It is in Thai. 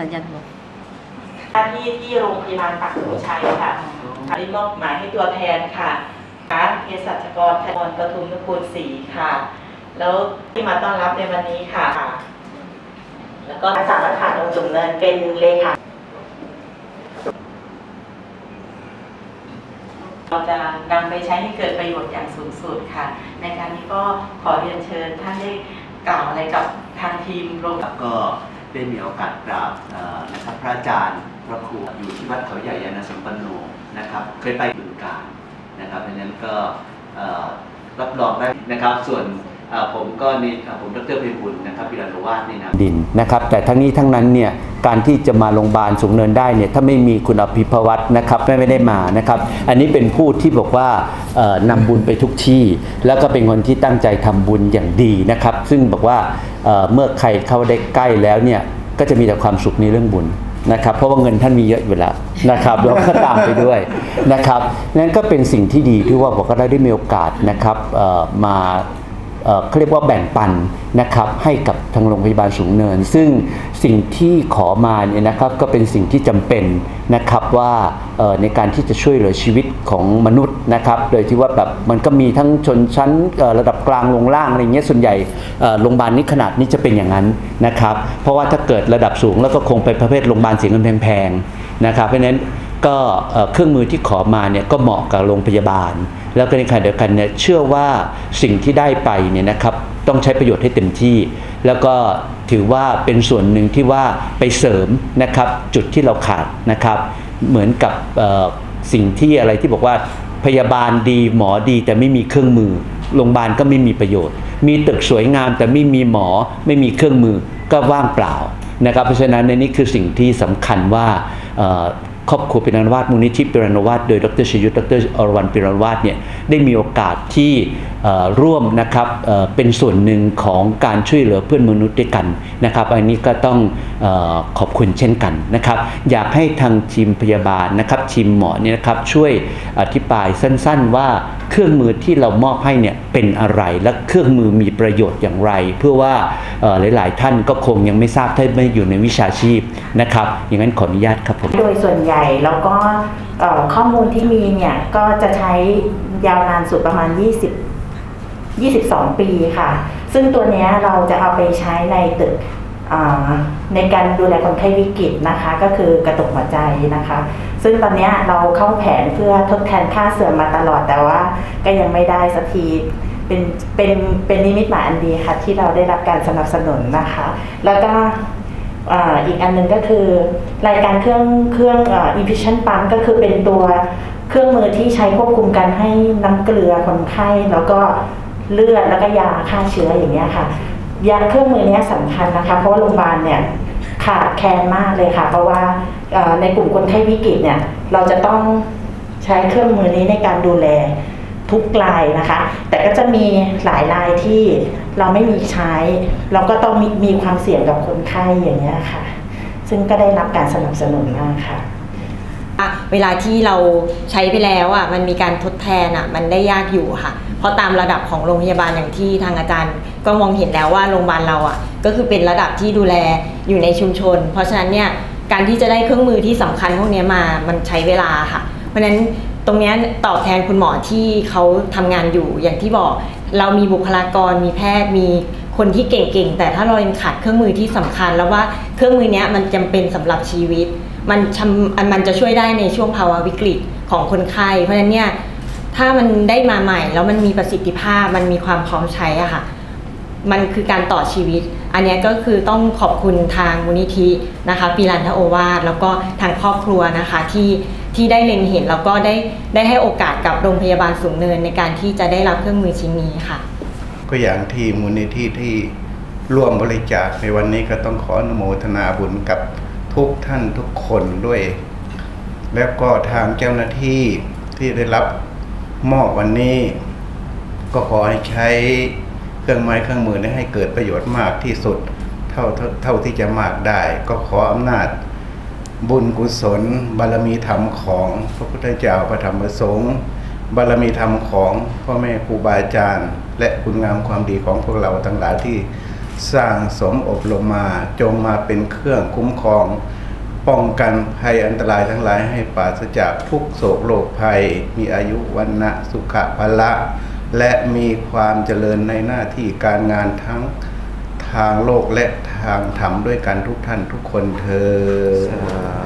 สัญญาณหัวหน้าที่ที่โรงพยาบาลปักธงชัยค่ะได้มอบหมายให้ตัวแทนค่ะการเภสัชกรธนรปทุมนุกูลศรีค่ะ แล้วที่มาต้อนรับในวันนี้ค่ะ แล้วก็อาจารย์รัฐาองค์จุ่มเนินเป็นเลขาเราจะนำไปใช้ให้เกิดประโยชน์อย่างสูงสุดค่ะ ในการนี้ก็ขอเรียนเชิญท่านได้กล่าวอะไรกับทางทีมโรงครับก็ ได้มีโอกาสกราบนะครับพระอาจารย์พระครูอยู่ที่วัดเขาใหญ่ยานสัมปันโนนะครับเคยไปบึงการนะครับเพราะนั้นก็รับรองได้นะครับส่วนผมก็นี่ผมดรเพบุญนะครับพิรันวาสในนามดินนะครับ แต่ทั้งนี้ทั้งนั้นเนี่ย การที่จะมาโรงพยาบาลสูงเนินได้เนี่ยถ้าไม่มีคุณอภิพวัตนะครับไม่ไม่ได้มานะครับ อันนี้เป็นผู้ที่บอกว่าเอ่อนำบุญไปทุกที่ แล้วก็เป็นคนที่ตั้งใจทำบุญอย่างดีนะครับ ซึ่งบอกว่าเมื่อใครเข้าได้ใกล้แล้วเนี่ยก็จะมีแต่ความสุขในเรื่องบุญนะครับเพราะว่าเงินท่านมีเยอะอยู่แล้วนะครับแล้วก็ตามไปด้วยนะครับนั่นก็เป็นสิ่งที่ดีที่ว่าบอกว่าเราได้มีโอกาสนะครับมา เขาเรียกว่าแบ่งปันนะครับให้กับทางโรงพยาบาลสูงเนิน ซึ่งสิ่งที่ขอมาเนี่ยนะครับก็เป็นสิ่งที่จำเป็นนะครับว่าในการที่จะช่วยเหลือชีวิตของมนุษย์นะครับ โดยที่ว่าแบบมันก็มีทั้งชนชั้นระดับกลางลงล่างอะไรเงี้ยส่วนใหญ่โรงพยาบาลนี้ขนาดนี้จะเป็นอย่างนั้นนะครับ เพราะว่าถ้าเกิดระดับสูงแล้วก็คงไปประเภทโรงพยาบาลเสียเงินแพงๆนะครับเพราะฉะนั้น ก็เครื่องมือที่ขอมาเนี่ยก็เหมาะกับโรงพยาบาล แล้วก็ในขณะเดียวกันเนี่ยเชื่อว่าสิ่งที่ได้ไปเนี่ยนะครับต้องใช้ประโยชน์ให้เต็มที่ แล้วก็ถือว่าเป็นส่วนหนึ่งที่ว่าไปเสริมนะครับจุดที่เราขาดนะครับ เหมือนกับสิ่งที่อะไรที่บอกว่าพยาบาลดีหมอดีแต่ไม่มีเครื่องมือโรงพยาบาลก็ไม่มีประโยชน์ มีตึกสวยงามแต่ไม่มีหมอไม่มีเครื่องมือก็ว่างเปล่านะครับเพราะฉะนั้นในนี้คือสิ่งที่สำคัญว่า ครอบครัวปิรานวาสมูลนิธิปิรานวาสโดยดรชยุทธดรอรวรรณปิรานวาสเนี่ยได้มีโอกาสที่ ร่วมนะครับเป็นส่วนหนึ่งของการช่วยเหลือเพื่อนมนุษย์ด้วยกันนะครับ อันนี้ก็ต้องอขอบคุณเช่นกันนะครับ อยากให้ทางทีมพยาบาลนะครับทีมหมอเนี่ยนะครับช่วยอธิบายสั้นๆ ว่าเครื่องมือที่เรามอบให้เนี่ยเป็นอะไร และเครื่องมือมีประโยชน์อย่างไร เพื่อว่าหลาย ๆ ท่านก็คงยังไม่ทราบถ้าไม่อยู่ในวิชาชีพนะครับ อย่างนั้นขออนุญาตครับผมโดยส่วนใหญ่แล้วก็ข้อมูลที่มีเนี่ยก็จะใช้ยาวนานสุดประมาณ 20 22 ปีค่ะ ซึ่งตัวนี้เราจะเอาไปใช้ในตึกในการดูแลคนไข้วิกฤตนะคะ ก็คือกระตุกหัวใจนะคะ ซึ่งตอนนี้เราเข้าแผนเพื่อทดแทนค่าเสื่อมมาตลอดแต่ว่าก็ยังไม่ได้สักทีเป็นเป็นเป็นนิมิตหมายอันดีค่ะ ที่เราได้รับการสนับสนุนนะคะ แล้วก็อีกอันหนึงก็คือรายการเครื่องเครื่องอ่อ efficient pump ก็คือเป็นตัวเครื่องมือที่ใช้ควบคุมการให้น้ำเกลือคนไข้แล้วก็ เลือดแล้วก็ยาฆ่าเชื้ออย่างเงี้ยค่ะยาเครื่องมือนี้ยสำคัญนะคะ เพราะว่าโรงพยาบาลเนี่ยขาดแคลนมากเลยค่ะ เพราะว่าในกลุ่มคนไข้วิกฤตเนี่ยเราจะต้องใช้เครื่องมือนี้ในการดูแลทุกรายนะคะ แต่ก็จะมีหลายรายที่เราไม่มีใช้ เราก็ต้องมีมีความเสี่ยงกับคนไข้อย่างเงี้ยค่ะ ซึ่งก็ได้รับการสนับสนุนมากค่ะอะเวลาที่เราใช้ไปแล้วอะมันมีการทดแทนอะมันได้ยากอยู่ค่ะ เพราะตามระดับของโรงพยาบาลอย่างที่ทางอาจารย์ ก็มองเห็นแล้วว่าโรงพยาบาลเราอะก็คือเป็นระดับที่ดูแลอยู่ในชุมชน เพราะฉะนั้นเนี่ยการที่จะได้เครื่องมือที่สำคัญพวกนี้มามันใช้เวลาค่ะ เพราะฉะนั้นตรงนี้ตอบแทนคุณหมอที่เขาทำงานอยู่อย่างที่บอก เรามีบุคลากรมีแพทย์มีคนที่เก่งๆ แต่ถ้าเรายังขาดเครื่องมือที่สำคัญ แล้วว่าเครื่องมือเนี้ยมันจำเป็นสำหรับชีวิต มันชำมันจะช่วยได้ในช่วงภาวะวิกฤตของคนไข้ เพราะฉะนั้นเนี่ย ถ้ามันได้มาใหม่ แล้วมันมีประสิทธิภาพมันมีความพร้อมใช้อะค่ะ มันคือการต่อชีวิต อันเนี้ยก็คือต้องขอบคุณทางมูลนิธินะคะปีรันทโอวาสแล้วก็ทางครอบครัวนะคะที่ที่ได้เล็งเห็นแล้วก็ได้ได้ให้โอกาสกับโรงพยาบาลสูงเนินในการที่จะได้รับเครื่องมือชิ้นนี้ค่ะ ก็อย่างที่มูลนิธิที่ร่วมบริจาคในวันนี้ก็ต้องขออนุโมทนาบุญกับทุกท่านทุกคนด้วย แล้วก็ทางเจ้าหน้าที่ที่ได้รับ มอบวันนี้ ก็ขอให้ใช้เครื่องไม้เครื่องมือนี้ให้เกิดประโยชน์มากที่สุดเท่าเท่าเท่าที่จะมากได้ ก็ขออำนาจบุญกุศล บารมีธรรมของพระพุทธเจ้าพระธรรมพระสงฆ์บารมีธรรมของพ่อแม่ครูบาอาจารย์ และคุณงามความดีของพวกเราทั้งหลายที่สร้างสมอบรมมาจงมาเป็นเครื่องคุ้มครอง ป้องกันภัยอันตรายทั้งหลายให้ปราศจากทุกโศกโรคภัย มีอายุวันนะสุขภละ และมีความเจริญในหน้าที่การงานทั้งทางโลกและทางธรรมด้วยกันทุกท่านทุกคนเธอ